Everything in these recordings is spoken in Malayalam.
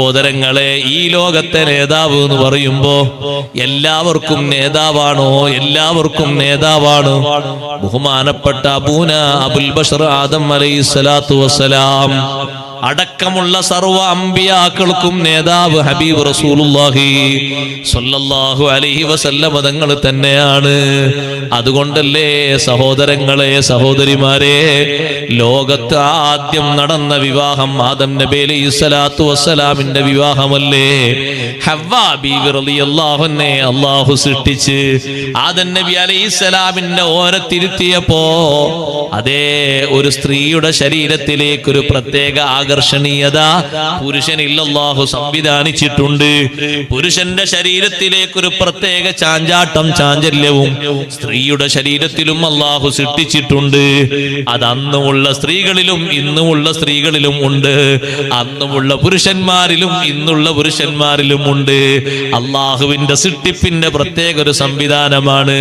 സഹോദരങ്ങളെ ഈ ലോകത്തെ നേതാവ് എന്ന് പറയുമ്പോ എല്ലാവർക്കും നേതാവാണോ? എല്ലാവർക്കും നേതാവാണ്. ബഹുമാനപ്പെട്ട അബൂന അബുൽ ബഷർ ആദം അലൈഹി സ്വലാത്തു വസ്സലാം. അടക്കമുള്ള സർവ അമ്പിയാക്കൾക്കും നേതാവ് ഹബീബ് റസൂലുള്ളാഹി സ്വല്ലല്ലാഹു അലൈഹി വസല്ലം തങ്ങൾ തന്നെയാണ്. അതുകൊണ്ടല്ലേ സഹോദരങ്ങളെ സഹോദരിമാരെ ലോകത്ത് ആദ്യം നടന്ന വിവാഹം ആദം നബി അലൈഹി സ്വലാത്തു വസ്സലാമിന്റെ വിവാഹമല്ലേ? റളിയല്ലാഹുവിനെ അല്ലാഹു സൃഷ്ടിച്ച് ആദം നബി അലൈഹി സ്വലാമിന്റെ ഓരത്തിരുത്തിയപ്പോ അതേ ഒരു സ്ത്രീയുടെ ശരീരത്തിലേക്ക് ഒരു പ്രത്യേക ആകർഷണീയത. പുരുഷൻ ഇല്ലാഹു സംവിധാനിച്ചിട്ടുണ്ട്. പുരുഷന്റെ ശരീരത്തിലേക്ക് ഒരു പ്രത്യേക ചാഞ്ചാട്ടം ചാഞ്ചല്യവും സ്ത്രീയുടെ ശരീരത്തിലും അള്ളാഹു സൃഷ്ടിച്ചിട്ടുണ്ട്. അത് അന്നുമുള്ള സ്ത്രീകളിലും ഇന്നുമുള്ള സ്ത്രീകളിലും ഉണ്ട്. അന്നുമുള്ള പുരുഷന്മാരിലും ഇന്നുള്ള പുരുഷന്മാരിലും ഉണ്ട്. അള്ളാഹുവിന്റെ സൃഷ്ടിപ്പിന്റെ പ്രത്യേക ഒരു സംവിധാനമാണ്.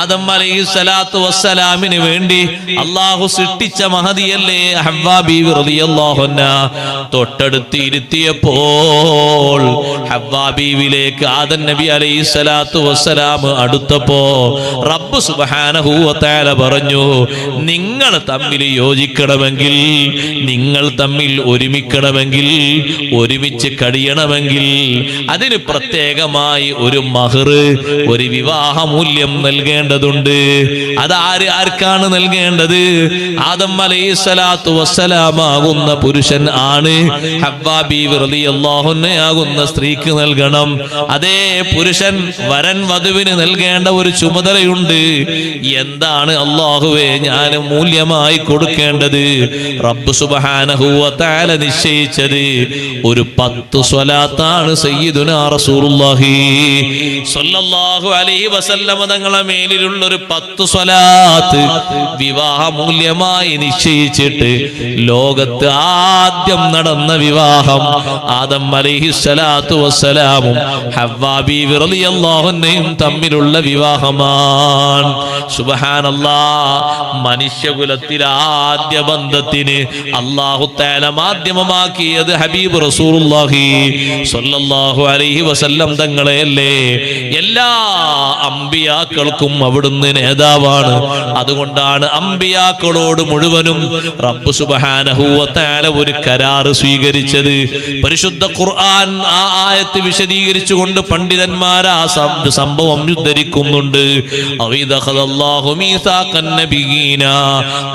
ആദം അലൈഹി സ്വലാത്തു വസ്സലാമിന് വേണ്ടി അള്ളാഹു സൃഷ്ടിച്ച മഹതിയല്ലേ അഹ്വാബി റളിയല്ലാഹു അൻഹ. തൊട്ടടുത്ത് ഇരുത്തിയപ്പോൾ ആദൻ നബി അലൈഹി സ്വലാത്തു വസ്സലാം അടുത്തപ്പോ റബ്ബ് സുബ്ഹാനഹു വ പറഞ്ഞു നിങ്ങൾ തമ്മിൽ യോജിക്കണമെങ്കിൽ നിങ്ങൾ തമ്മിൽ ഒരുമിക്കണമെങ്കിൽ ഒരുമിച്ച് കഴിയണമെങ്കിൽ അതിന് പ്രത്യേകമായി ഒരു മഹർ ഒരു വിവാഹ മൂല്യം നൽകേണ്ടതുണ്ട്. അതാര് ആർക്കാണ് നൽകേണ്ടത്? ആദം അലൈഹി സ്വലാത്തു വസ്സലാമാകുന്ന പുരുഷൻ ആണ്. ബീവി റളിയല്ലാഹുന്നെ ആകുന്ന സ്ത്രീക്ക് നൽകണം. അതേ പുരുഷൻ വരൻ വധുവിന് നൽകേണ്ട ഒരു ചുമതലയുണ്ട്. എന്താണ് അള്ളാഹുവെ ഞാൻ മൂല്യമായി കൊടുക്കേണ്ടത്? റബ്ബ് തആല നിശ്ചയിച്ചത് ഒരു പത്ത് സ്വലാത്താണ് അലൈഹി തങ്ങളെ മേലിലുള്ള ഒരു പത്ത് സ്വലാത്ത് വിവാഹ മൂല്യമായി നിശ്ചയിച്ചിട്ട് ലോകത്ത് ആദ്യം നടന്ന വിവാഹം ആദം അലൈഹി സ്വലാത്തു വസ്സലാമും ഹവാബി ബീവി റളിയല്ലാഹുവിനെയും തമ്മിലുള്ള വിവാഹമാണ്. സുബ്ഹാനല്ലാ മനുഷ്യകുലത്തിൽ ആദ്യ ബന്ധത്തിന് അള്ളാഹു തആല മാധ്യമമാക്കിയത് ഹബീബ് റസൂലുള്ളാഹി സ്വല്ലല്ലാഹു അലൈഹി വസല്ലം തങ്ങളെയല്ലേ എല്ലാ അമ്പിയാക്കൾക്കും അവിടുന്ന് നേതാവാണ്. അതുകൊണ്ടാണ് അമ്പിയാക്കളോട് മുഴുവനും റബ്ബ് സുബ്ഹാനഹു വ തആല ഒരു കരാറ് സ്വീകരിച്ചത്. പരിശുദ്ധ ഖുർആൻ ആ ആയത്ത് വിശദീകരിച്ചുകൊണ്ട് പണ്ഡിതന്മാർ ആ സംഭവം ഉദ്ധരിക്കുന്നുണ്ട്.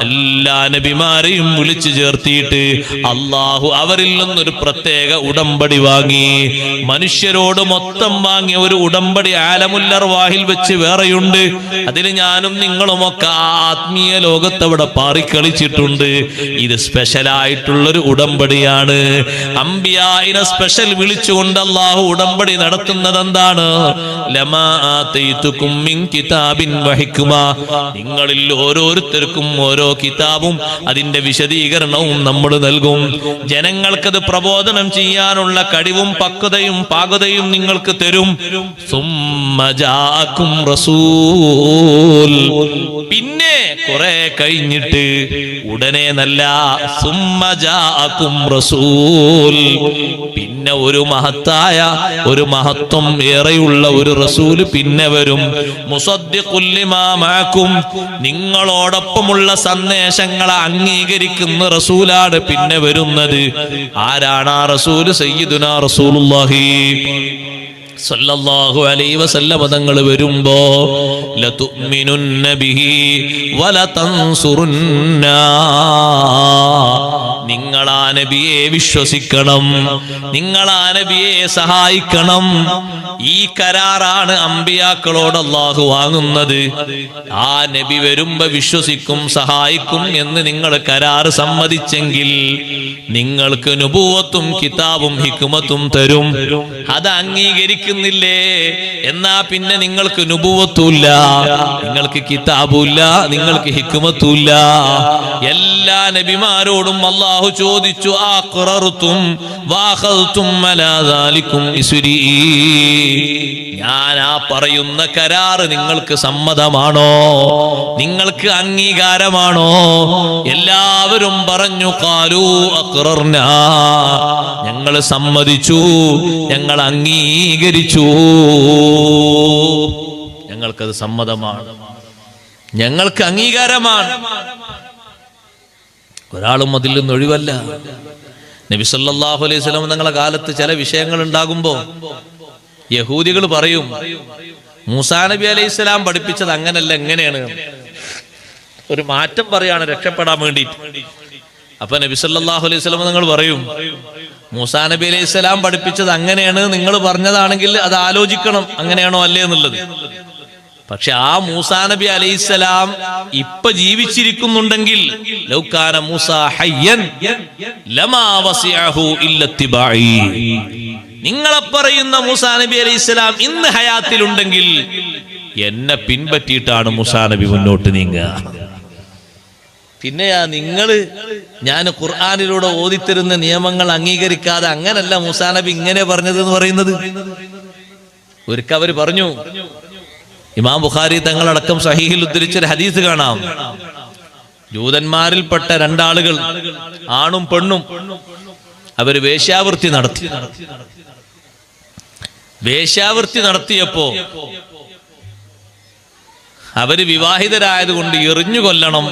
എല്ലാ നബിമാരെയും വിളിച്ചു ചേർത്തിയിട്ട് അള്ളാഹു അവരിൽ നിന്നൊരു പ്രത്യേക ഉടമ്പടി വാങ്ങി. മനുഷ്യരോട് മൊത്തം വാങ്ങിയ ഒരു ഉടമ്പടി ആലമുല്ലർവാഹിൽ വെച്ച് വേറെയുണ്ട്. അതിൽ ഞാനും നിങ്ങളുമൊക്കെ ആ ആത്മീയ ലോകത്ത് അവിടെ പാറിക്കളിച്ചിട്ടുണ്ട്. ഇത് സ്പെഷ്യൽ ആയിട്ടുള്ളൊരു ഉടമ്പടിയാണ്. അമ്പിയായിനെ സ്പെഷ്യൽ വിളിച്ചുകൊണ്ട് അള്ളാഹു ഉടമ്പടി നടത്തുന്നത് എന്താണ്? കിതാബിൻ നിങ്ങളിൽ ഓരോരുത്തർക്കും ഓരോ കിതാബും അതിന്റെ വിശദീകരണവും നമ്മൾ നൽകും. ജനങ്ങൾക്കത് പ്രബോധനം ചെയ്യാനുള്ള കഴിവും പക്വതയും പാകതയും നിങ്ങൾക്ക് തരും. സുമ്മജാക്കും റസൂൽ. പിന്നെ കുറെ കഴിഞ്ഞിട്ട് ഉടനെ നല്ല സുമ്മ ജാഅക്കും റസൂൽ. പിന്നെ ഒരു മഹത്തായ ഒരു മഹത്വം ഏറെയുള്ള ഒരു റസൂൽ പിന്നെ വരും. മുസദ്ദിഖുൽ ലിമാ മഅക്കും. നിങ്ങളോടൊപ്പമുള്ള സന്ദേശങ്ങളെ അംഗീകരിക്കുന്ന റസൂലാണ് പിന്നെ വരുന്നത്. ആരാണ് ആ റസൂൽ? സയ്യിദുനാ റസൂലുള്ളാഹി. സല്ലല്ലാഹു അലൈഹി വസല്ലമ തങ്ങൾ വരുമ്പോ ലതുഅ്മിനുന്ന ബിഹി വലതൻസുറുന്ന നിങ്ങൾ ആ നബിയെ വിശ്വസിക്കണം നിങ്ങൾ ആ നബിയെ സഹായിക്കണം. ഈ കരാറാണ് അമ്പിയാക്കളോട് അള്ളാഹു വാങ്ങുന്നത്. ആ നബി വരുമ്പോ വിശ്വസിക്കും സഹായിക്കും എന്ന് നിങ്ങൾ കരാർ സമ്മതിച്ചെങ്കിൽ നിങ്ങൾക്ക് നുപൂവത്തും കിതാബും ഹിക്കുമത്തും തരും. അത് അംഗീകരിക്കാൻ അംഗീകരിക്കുന്നില്ലേ എന്നാ പിന്നെ നിങ്ങൾക്ക് നുപുവത്തൂല്ല. നിങ്ങൾക്ക് കിതാബൂല്ല നിങ്ങൾക്ക് ഹിക്കുമത്തൂല്ല എല്ലാ നബിമാരോടും അള്ളാഹു ചോദിച്ചു ആ വാഖൽതും വാഹത്തും ദാലികും ഇസ്രി. ഞാൻ ആ പറയുന്ന കരാറ് നിങ്ങൾക്ക് സമ്മതമാണോ? നിങ്ങൾക്ക് അംഗീകാരമാണോ? എല്ലാവരും പറഞ്ഞു കാലു അക്രർന ഞങ്ങൾ സമ്മതിച്ചു ഞങ്ങൾ അംഗീകരിച്ചു. ഞങ്ങൾക്കത് സമ്മതമാണ്. ഞങ്ങൾക്ക് അംഗീകാരമാണ്. ഒരാളും അതിൽ നിന്ന് ഒഴിവല്ല. നബി അലൈഹി വസല്ലം നിങ്ങളുടെ കാലത്ത് ചില വിഷയങ്ങൾ ഉണ്ടാകുമ്പോ യഹൂദികൾ പറയും മൂസാ നബി അലൈഹി സ്വലാം പഠിപ്പിച്ചത് അങ്ങനല്ല എങ്ങനെയാണ് ഒരു മാറ്റം പറയാണ് രക്ഷപ്പെടാൻ വേണ്ടി അപ്പൊ നബി അലൈഹി വസല്ലം നിങ്ങൾ പറയും മൂസാ നബി അലൈഹി സ്വലാം പഠിപ്പിച്ചത് അങ്ങനെയാണ് നിങ്ങൾ പറഞ്ഞതാണെങ്കിൽ അത് ആലോചിക്കണം അങ്ങനെയാണോ അല്ലേ എന്നുള്ളത് പക്ഷെ ആ മൂസാ നബി അലൈഹിസ്സലാം ഇപ്പൊ ജീവിച്ചിരിക്കുന്നുണ്ടെങ്കിൽ ഹയ്യൻ വസിഅഹു. നിങ്ങളെ പറയുന്ന മൂസാ നബി അലൈഹിസ്സലാം ഇന്ന് ഹയാത്തിലുണ്ടെങ്കിൽ എന്നെ പിൻപറ്റിയിട്ടാണ് മൂസാ നബി മുന്നോട്ട് നീങ്ങുക പിന്നെയാ നിങ്ങൾ ഞാൻ ഖുർആാനിലൂടെ ഓതിത്തരുന്ന നിയമങ്ങൾ അംഗീകരിക്കാതെ അങ്ങനല്ല മൂസാ നബി ഇങ്ങനെ പറഞ്ഞത് എന്ന് പറയുന്നത് ഒരിക്കവർ പറഞ്ഞു ഇമാം ബുഖാരി തങ്ങളടക്കം സഹീഹിൽ ഉദ്ധരിച്ചൊരു ഹദീസ് കാണാം. ജൂതന്മാരിൽപ്പെട്ട രണ്ടാളുകൾ ആണും പെണ്ണും അവർ വേശ്യാവൃത്തി നടത്തി. വേശ്യാവൃത്തി നടത്തിയപ്പോ അവർ വിവാഹിതരായത് കൊണ്ട് എറിഞ്ഞു കൊല്ലണം.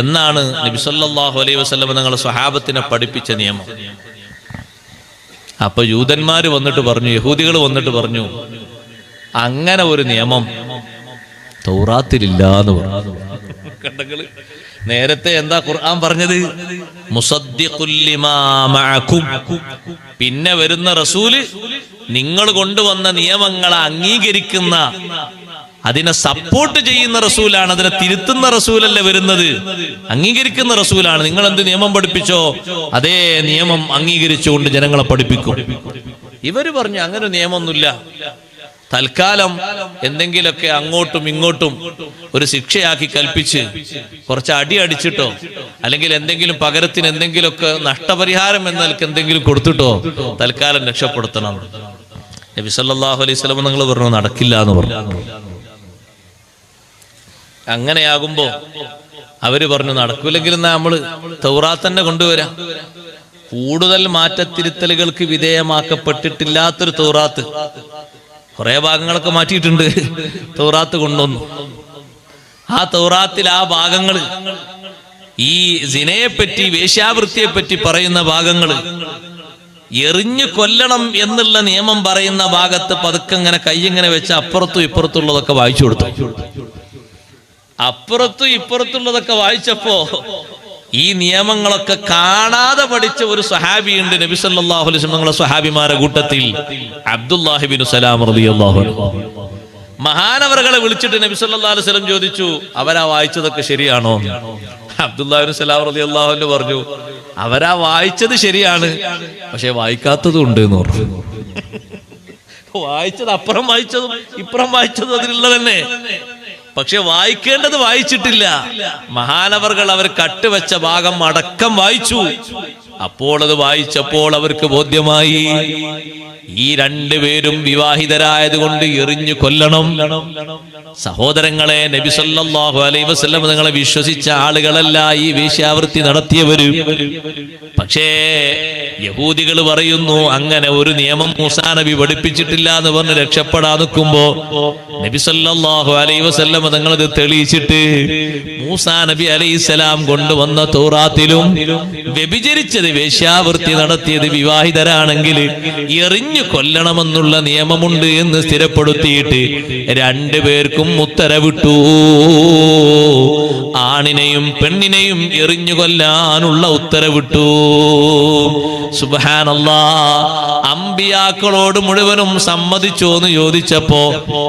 എന്നാണ് നബി സല്ലല്ലാഹു അലൈഹി വസല്ലം നിങ്ങൾ സ്വഹാബത്തിനെ പഠിപ്പിച്ച നിയമം. അപ്പൊ യൂതന്മാര് വന്നിട്ട് പറഞ്ഞു യഹൂദികൾ വന്നിട്ട് പറഞ്ഞു അങ്ങനെ ഒരു നിയമം തൗറാത്തിലില്ല എന്ന് പറഞ്ഞു നേരത്തെ എന്താ ഖുർആൻ പറഞ്ഞത്. പിന്നെ വരുന്ന റസൂൽ നിങ്ങൾ കൊണ്ടുവന്ന നിയമങ്ങളെ അംഗീകരിക്കുന്ന അതിനെ സപ്പോർട്ട് ചെയ്യുന്ന റസൂലാണ് അതിനെ തിരുത്തുന്ന റസൂലല്ല വരുന്നത്? അംഗീകരിക്കുന്ന റസൂലാണ്. നിങ്ങൾ എന്ത് നിയമം പഠിപ്പിച്ചോ അതേ നിയമം അംഗീകരിച്ചുകൊണ്ട് ജനങ്ങളെ പഠിപ്പിക്കും. ഇവർ പറഞ്ഞു അങ്ങനെ നിയമമൊന്നുമില്ല. തൽക്കാലം എന്തെങ്കിലുമൊക്കെ അങ്ങോട്ടും ഇങ്ങോട്ടും ഒരു ശിക്ഷയാക്കി കൽപ്പിച്ച് കുറച്ച് അടി അടിച്ചിട്ടോ അല്ലെങ്കിൽ എന്തെങ്കിലും പകരത്തിന് എന്തെങ്കിലുമൊക്കെ നഷ്ടപരിഹാരം എന്ന നിലയ്ക്ക് എന്തെങ്കിലും കൊടുത്തിട്ടോ തൽക്കാലം രക്ഷപ്പെടുത്തണം. നബി സല്ലല്ലാഹു അലൈഹി വസല്ലം നിങ്ങൾ പറഞ്ഞു നടക്കില്ല എന്ന് പറഞ്ഞു. അങ്ങനെയാകുമ്പോ അവർ പറഞ്ഞു നടക്കൂലെങ്കിൽ നമ്മൾ തന്നെ കൊണ്ടുവരാം. കൂടുതൽ മാറ്റത്തിരുത്തലുകൾക്ക് വിധേയമാക്കപ്പെട്ടിട്ടില്ലാത്തൊരു തൗറാത്ത് കുറെ ഭാഗങ്ങളൊക്കെ മാറ്റിയിട്ടുണ്ട്. തൗറാത്ത് കൊണ്ടുവന്നു. ആ തൗറാത്തിൽ ആ ഭാഗങ്ങൾ ഈ ജിനയെപ്പറ്റി വേശ്യാവൃത്തിയെപ്പറ്റി വേശ്യാവൃത്തിയെ പറ്റി പറയുന്ന ഭാഗങ്ങൾ എറിഞ്ഞു കൊല്ലണം എന്നുള്ള നിയമം പറയുന്ന ഭാഗത്ത് പതുക്കെ ഇങ്ങനെ കൈ ഇങ്ങനെ വെച്ച് അപ്പുറത്തും ഇപ്പുറത്തുള്ളതൊക്കെ വായിച്ചു കൊടുത്തു. അപ്പുറത്തും ഇപ്പുറത്തുള്ളതൊക്കെ വായിച്ചപ്പോ ഈ നിയമങ്ങളൊക്കെ കാണാതെ പഠിച്ച ഒരു സഹാബിയുണ്ട് നബി സല്ലല്ലാഹു അലൈഹി വസല്ലം നിങ്ങളെ കൂട്ടത്തിൽ. അബ്ദുല്ലാഹിബിൻ സലാം റളിയല്ലാഹു മഹാനവറുകളെ വിളിച്ചിട്ട് നബി സല്ലല്ലാഹു അലൈഹി വസല്ലം ചോദിച്ചു അവരാ വായിച്ചതൊക്കെ ശരിയാണോ? അബ്ദുല്ലാഹിബിൻ സലാം റളിയല്ലാഹു അൻഹു പറഞ്ഞു അവരാ വായിച്ചത് ശരിയാണ് പക്ഷെ വായിക്കാത്തതും ഉണ്ട് എന്ന് പറഞ്ഞു. വായിച്ചത് അപ്പുറം വായിച്ചതും ഇപ്പുറം വായിച്ചതും അതിലുള്ള തന്നെ പക്ഷെ വായിക്കേണ്ടത് വായിച്ചിട്ടില്ല. മഹാനവർകൾ അവർ കട്ടുവെച്ച ഭാഗം അടക്കം വായിച്ചു. അപ്പോൾ അത് വായിച്ചപ്പോൾ അവർക്ക് ബോധ്യമായി. ഈ രണ്ടുപേരും വിവാഹിതരായത് കൊണ്ട് എറിഞ്ഞു കൊല്ലണം. സഹോദരങ്ങളെ നബി വസല്ലം നിങ്ങളെ വിശ്വസിച്ച ആളുകളല്ല ഈ വേശ്യാവൃത്തി നടത്തിയവര്. പക്ഷേ യഹൂദികൾ പറയുന്നു അങ്ങനെ ഒരു നിയമം മൂസാ നബി പഠിപ്പിച്ചിട്ടില്ല എന്ന് പറഞ്ഞ് രക്ഷപ്പെടാൻ നിൽക്കുമ്പോ നബി സല്ലല്ലാഹു അലൈഹി വസല്ലം തങ്ങളത് തെളിയിച്ചിട്ട് മൂസാ നബി അലൈഹിസ്സലാം കൊണ്ടുവന്ന തോറാത്തിലും വ്യഭിചരിച്ചത് വേശ്യാവൃത്തി നടത്തിയത് വിവാഹിതരാണെങ്കിൽ എറിഞ്ഞു കൊല്ലണമെന്നുള്ള നിയമമുണ്ട് എന്ന് സ്ഥിരപ്പെടുത്തിയിട്ട് രണ്ടുപേർക്കും ഉത്തരവിട്ടു. ആണിനെയും പെണ്ണിനെയും എറിഞ്ഞു കൊല്ലാനുള്ള ഉത്തരവിട്ടു. സുബാനല്ലാ അമ്പിയാക്കളോട് മുഴുവനും സമ്മതിച്ചോ എന്ന് ചോദിച്ചപ്പോ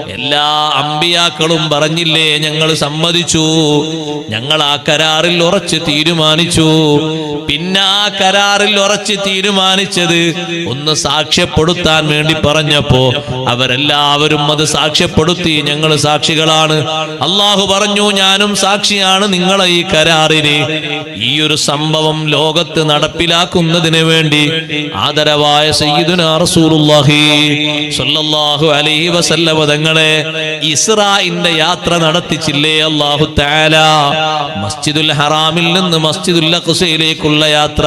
എല്ലാ അമ്പിയാക്കളും പറഞ്ഞില്ലേ ഞങ്ങൾ സമ്മതിച്ചു ഞങ്ങൾ ആ കരാറിൽ ഉറച്ച് തീരുമാനിച്ചു പിന്നെ ആ കരാറിൽ ഉറച്ച് തീരുമാനിച്ചത്. ഒന്ന് സാക്ഷ്യപ്പെടുത്താൻ വേണ്ടി പറഞ്ഞപ്പോ അവരെല്ലാവരും അത് സാക്ഷ്യപ്പെടുത്തി. ഞങ്ങൾ സാക്ഷികളാണ്. അള്ളാഹു പറഞ്ഞു ഞാനും സാക്ഷിയാണ് നിങ്ങളെ ഈ കരാറിന്. ഈ ഒരു സംഭവം ലോകത്ത് നടപ്പിലാക്കുന്നതിന് വേണ്ടി ആദരവായ റസൂലുള്ളാഹി അലൈഹി തങ്ങളെ ഇസ്രായിന്റെ യാത്ര നടത്തിച്ചില്ലേ അള്ളാഹു മസ്ജിദുൽ ഹറാമിൽ നിന്ന് മസ്ജിദുൽ യാത്ര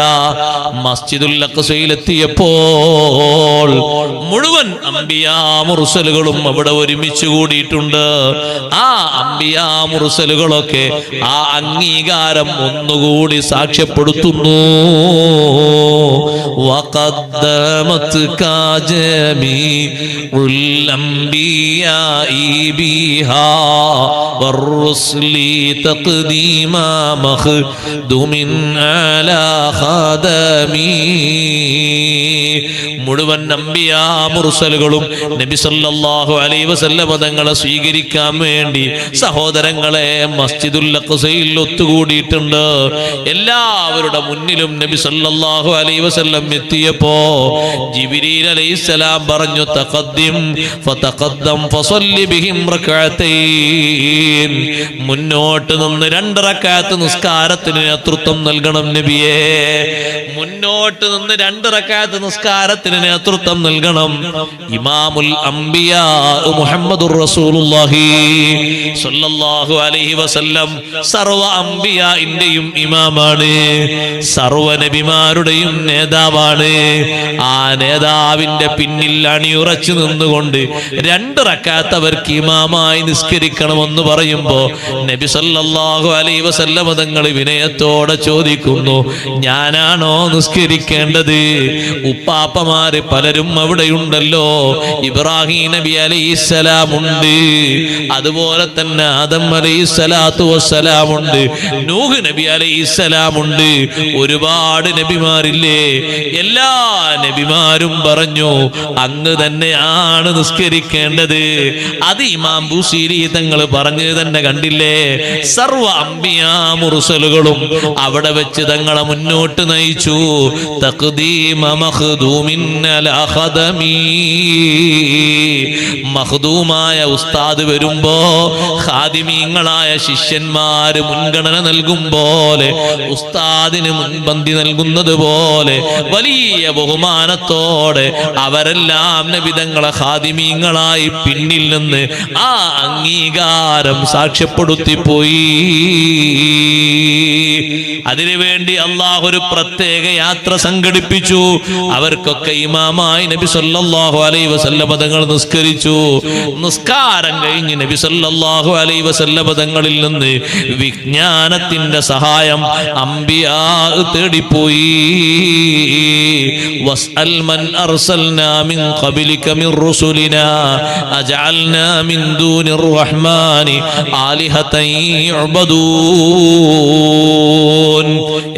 മസ്ജിദുൽ അഖ്സയിലെത്തിയപ്പോൾ മുഴുവൻ അമ്പിയാ മുർസലുകളും അവിടെ ഒരുമിച്ച് കൂടിയിട്ടുണ്ട് ആ അമ്പിയാ മുർസലുകളൊക്കെ ആ അംഗീകാരം ഒന്നുകൂടി സാക്ഷ്യപ്പെടുത്തുന്നു وقدمتك جميع الأنبياء بها والرسل تقديما مخدوم على خادمين മുഴുവൻ നമ്പിയാ മുർസലുകളും നബി സല്ലല്ലാഹു അലൈഹി തങ്ങളെ സ്വീകരിക്കാൻ വേണ്ടി സഹോദരങ്ങളെ മസ്ജിദുൽ അഖ്സയിൽ ഒത്തുകൂടിയിട്ടുണ്ട്. എല്ലാവരുടെ മുന്നിലും നബി സല്ലല്ലാഹു അലൈഹി വസല്ലം എത്തിയപ്പോ ജിബ്രീൽ അലൈഹിസ്സലാം പറഞ്ഞു തഖദ്ദിം ഫതഖദ്ദം ബിഹിം റക്അതൈൻ മുന്നോട്ട് നിന്ന് രണ്ട് റക്അത്ത് നിസ്കാരത്തിന് നേതൃത്വം നൽകണം നബിയേ. മുന്നോട്ട് നിന്ന് രണ്ട് റക്അത്ത് നിസ്കാരത്തിന് നേതൃത്വം നൽകണം. ഇമാമുൽ മുഹമ്മദുർ റസൂലുള്ളാഹി സ്വല്ലല്ലാഹു അലൈഹി വസല്ലം സർവ അംബിയാന്റെയും ഇമാമാണ്. സർവ നബിമാരുടെയും നേതാവാണ്. ആ നേതാവിന്റെ പിന്നിൽ അണിയുറച്ചു നിന്നുകൊണ്ട് രണ്ട് റക്കാത്ത് അവർക്ക് ഇമാമായി നിസ്കരിക്കണമെന്ന് പറയുമ്പോ നബി സല്ലല്ലാഹു അലൈഹി വസല്ലം തങ്ങൾ വിനയത്തോടെ ചോദിക്കുന്നു ഞാനാണോ നിസ്കരിക്കേണ്ടത്? ഉപ്പാപ്പമാര് പലരും അവിടെയുണ്ടല്ലോ. ഇബ്രാഹിം നബി അലൈഹിസ്സലാം ഉണ്ട് അതുപോലെ തന്നെ ആദം അലൈസലാത്തു വസ്സലാം ഉണ്ട് നൂഹ് നബി അലൈഹിസ്സലാം ഉണ്ട് ഒരുപാട് നബിമാരില്ലേ? എല്ലാ നബിമാരും പറഞ്ഞു അങ്ങ് തന്നെയാണ് നിസ്കരിക്കേണ്ടത്. അത് ഇമാം ബുസീരി തങ്ങൾ പറഞ്ഞത് തന്നെ കണ്ടില്ലേ? സർവ അമ്പിയാ മുറുസലുകളും അവിടെ വെച്ച് തങ്ങളെ മുന്നോട്ട് നയിച്ചു. തഖ്ദീമ മഖ്ദൂമിൻ മഖ്ദൂമായ ഉസ്താദ് വരുമ്പോ ഖാദിമീങ്ങളായ ശിഷ്യന്മാര് മുൻഗണന നൽകും പോലെ ഉസ്താദിന് മുൻപന്തി നൽകുന്നത് പോലെ വലിയ ബഹുമാനത്തോടെ അവരെല്ലാം നബിതങ്ങളെ ഖാദിമീങ്ങളായി പിന്നിൽ നിന്ന് ആ അംഗീകാരം സാക്ഷ്യപ്പെടുത്തി പോയി അതിനുവേണ്ടി അള്ളാഹ് ഒരു പ്രത്യേക യാത്ര സംഘടിപ്പിച്ചു. അവർക്കൊക്കെ ഇമാമായി നബി സല്ലല്ലാഹു അലൈഹി വസല്ലം തങ്ങൾ നിസ്കരിച്ചു. നിസ്കാരം കഴിഞ്ഞ് നബി സല്ലല്ലാഹു അലൈഹി വസല്ലം തങ്ങളിൽ നിന്ന് വിജ്ഞാനത്തിന്റെ സഹായം അംബിയാ തേടിപ്പോയി. വസ്അൽ മൻ അർസൽനാ മിൻ ഖബലിക മിൻ റുസുലിനാ അജഅൽനാ മിൻ ദൂനി റഹ്മാനി ആലിഹതൻ യുഅബദൂൻ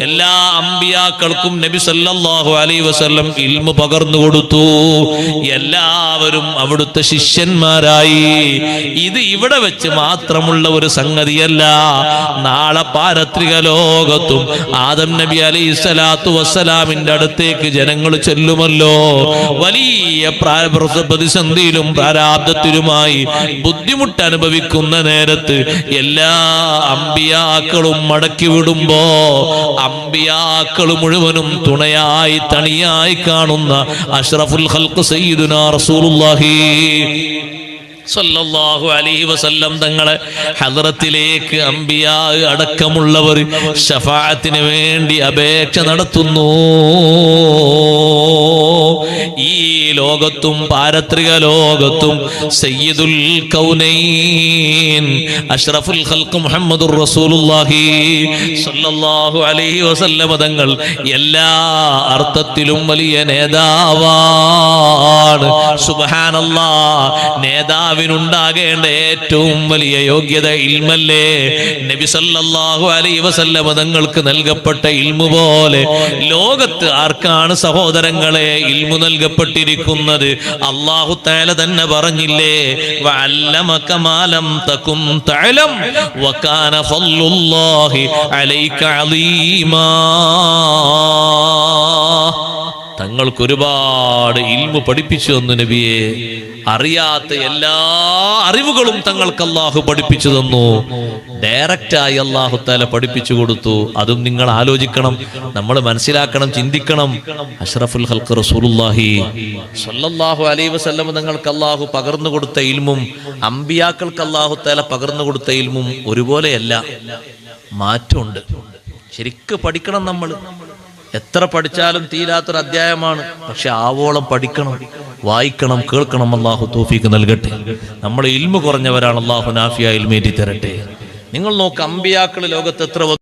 എല്ലാ അമ്പിയാക്കൾക്കും നബി സല്ലല്ലാഹു അലൈഹി വസല്ലം ഇൽമു പകർന്നു കൊടുത്തു. എല്ലാവരും അവിടുത്തെ ശിഷ്യന്മാരായി. ഇത് ഇവിടെ വെച്ച് മാത്രമുള്ള ഒരു സംഗതിയല്ല. നാളെ പാരത്രിക ലോകത്തും ആദം നബി അലൈഹി സ്വലാത്തു വസ്സലാമിന്റെ അടുത്തേക്ക് ജനങ്ങൾ ചെല്ലുമല്ലോ. വലിയ പ്രാ- പ്രതിസന്ധിയിലും പ്രാരാബ്ദത്തിലുമായി ബുദ്ധിമുട്ട് അനുഭവിക്കുന്ന നേരത്ത് എല്ലാ അമ്പിയാക്കളും മടക്കി വിടുമ്പോ അമ്പിയാക്കൾ മുഴുവനും തുണയായി തണിയായി കാണുന്ന അഷ്റഫുൽ ഖൽഖ് സയ്യിദുനാ റസൂലുള്ളാഹി. സല്ലല്ലാഹു അലൈഹി വസല്ലം തങ്ങളെ ഹദ്റത്തിലേക്ക് അമ്പിയാ അടക്കമുള്ളവർ ഷഫാഅത്തിന് വേണ്ടി അപേക്ഷ നടത്തുന്നു. ഈ ലോകത്തും പാരത്രിക ലോകത്തും സയ്യിദുൽ കൗനൈൻ അഷ്റഫുൽ ഖൽഖ് മുഹമ്മദുർ റസൂലുള്ളാഹി സല്ലല്ലാഹു അലൈഹി വസല്ലമ തങ്ങൾ എല്ലാ അർത്ഥത്തിലും വലിയ നേതാവാണ്. സുബ്ഹാനല്ലാ നേതാവിനുണ്ടാകേണ്ട ഏറ്റവും വലിയ യോഗ്യത ഇൽമല്ലേ? നബി സല്ലല്ലാഹു അലൈഹി വസല്ലമ തങ്ങൾക്ക് നൽകപ്പെട്ട ഇൽമു പോലെ ലോകത്ത് ആർക്കാണ് സഹോദരങ്ങളെ ഇൽമു നൽകപ്പെട്ടിരിക്കുന്നത്? അള്ളാഹു തആല തന്നെ പറഞ്ഞില്ലേ വഅല്ലമക മാ ലം തകും തഅലം വകാന ഫضലുല്ലാഹി അലൈക അലീമാ. തങ്ങൾക്ക് ഒരുപാട് ഇൽമു പഠിപ്പിച്ചു തന്നു നബിയെ. അറിയാത്ത എല്ലാ അറിവുകളും തങ്ങൾക്ക് അള്ളാഹു പഠിപ്പിച്ചു തന്നു. ഡയറക്റ്റായി അള്ളാഹു താല പഠിപ്പിച്ചു കൊടുത്തു. അതും നിങ്ങൾ ആലോചിക്കണം നമ്മൾ മനസ്സിലാക്കണം ചിന്തിക്കണം. അഷ്റഫുൽ ഹൽക്ക് റസൂലുള്ളാഹി സ്വല്ലല്ലാഹു അലൈഹി വസല്ലം തങ്ങൾക്ക് അള്ളാഹു പകർന്നു കൊടുത്ത ഇൽമും അമ്പിയാക്കൾക്ക് അള്ളാഹു താല പകർന്നു കൊടുത്ത ഇൽമും ഒരുപോലെയല്ല. മാറ്റമുണ്ട്. ശരിക്ക് പഠിക്കണം നമ്മൾ. എത്ര പഠിച്ചാലും തീരാത്തൊരു അധ്യായമാണ്. പക്ഷെ ആവോളം പഠിക്കണം വായിക്കണം കേൾക്കണം അള്ളാഹു തോഫിക്ക് നൽകട്ടെ. നമ്മൾ ഇൽമു കുറഞ്ഞവരാണ് അള്ളാഹു നാഫിയ ഇൽമേറ്റി തരട്ടെ. നിങ്ങൾ നോക്ക് അമ്പിയാക്കൾ ലോകത്ത് എത്ര